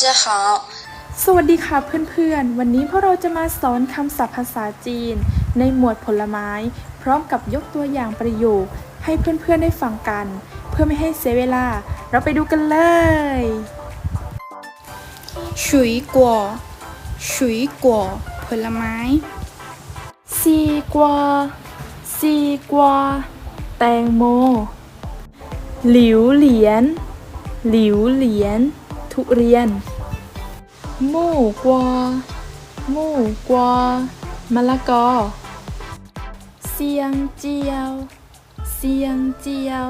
家好， สวัสดีค่ะเพื่อนๆ วันนี้พวกเราจะมาสอนคำศัพท์ภาษาจีน ในหมวดผลไม้ พร้อมกับยกตัวอย่างประโยค ให้เพื่อนๆได้ฟังกัน เพื่อไม่ให้เสียเวลา เราไปดูกันเลย 水果水果ผลไม้ ซีกวา ซีกวา แตงโม หลิวเหลียน หลิวเหลียน ทุเรียน มู่กัว มูกัว มะละกอ เซียงเจียว เซียงเจียว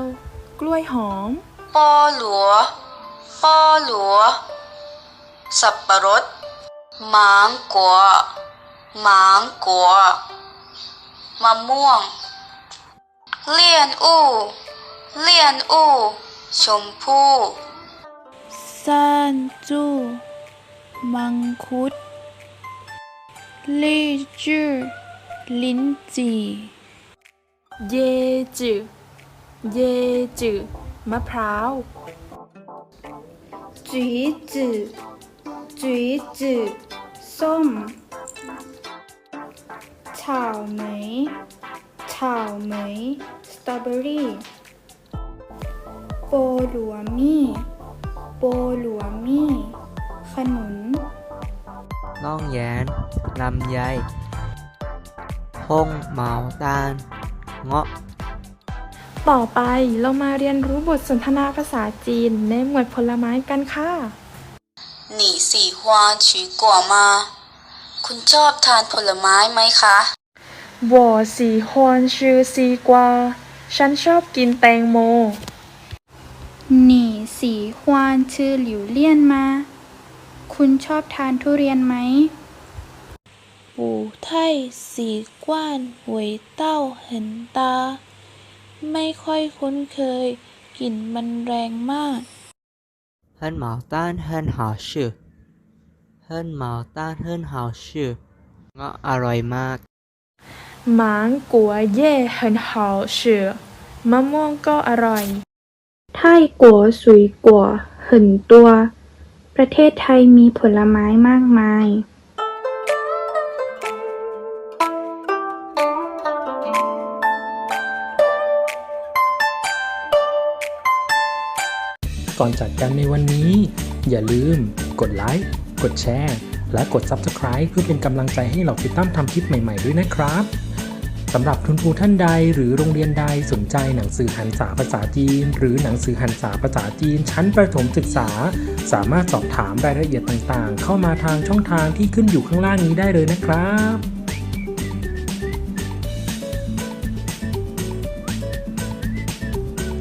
กล้วยหอม ปอหลัว ปอหลัว สับปะรดมางกัวมางกัว มะม่วง เลียนอู้ เลียนอู้ ชมพู่ ซ่านจูมังคุดลี่จื้อลิ้นจี่ เยจืเยจืมะพร้าวจุยจื้อจุยจื้อส้มเฉาเหมยเฉาเหมยสตรอเบอรี่โปหลัวมี่ โปหลัวมี่ขนุน น้องแยนลำไยพงเหมาตาล เงาะ ต่อไปเรามาเรียนรู้บทสนทนาภาษาจีนในหมวดผลไม้กันค่ะ 你喜欢水果吗คุณชอบทานผลไม้ไหมคะ 我喜欢吃西瓜ฉันชอบกินแตงโม หนี่ สีฮวานชื่อหลิวเลี่ยนมา คุณชอบทานทุเรียนไหม 不太习惯味道很大ไม่ค่อยคุ้นเคยกลิ่นมันแรงมาก 很毛蛋很好吃很毛蛋很好吃เงาะอร่อยมาก หมางกัวเย่很好吃มะม่วงก็อร่อย ไทยกัวสุยกัวเหินตัว ประเทศไทยมีผลไม้มากมายก่อนจากกันในวันนี้ อย่าลืม กดไลค์กดแชร์ และกด Subscribe เพื่อเป็นกำลังใจให้เราติดตามทำคลิปใหม่ ๆ ด้วยนะครับ สำหรับคุณครูท่านใดหรือโรงเรียนใดสนใจหนังสือหันษาภาษาจีน หรือหนังสือหันษาภาษาจีน ชั้นประถมศึกษา สามารถสอบถามรายละเอียดต่างๆ เข้ามาทางช่องทางที่ขึ้นอยู่ข้างล่างนี้ได้เลยนะครับ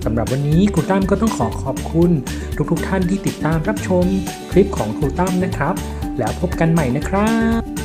สำหรับวันนี้ครูตั้มก็ต้องขอขอบคุณทุกๆทท่านที่ติดตามรับชมคลิปของครูตั้มนะครับ แล้วพบกันใหม่นะครับ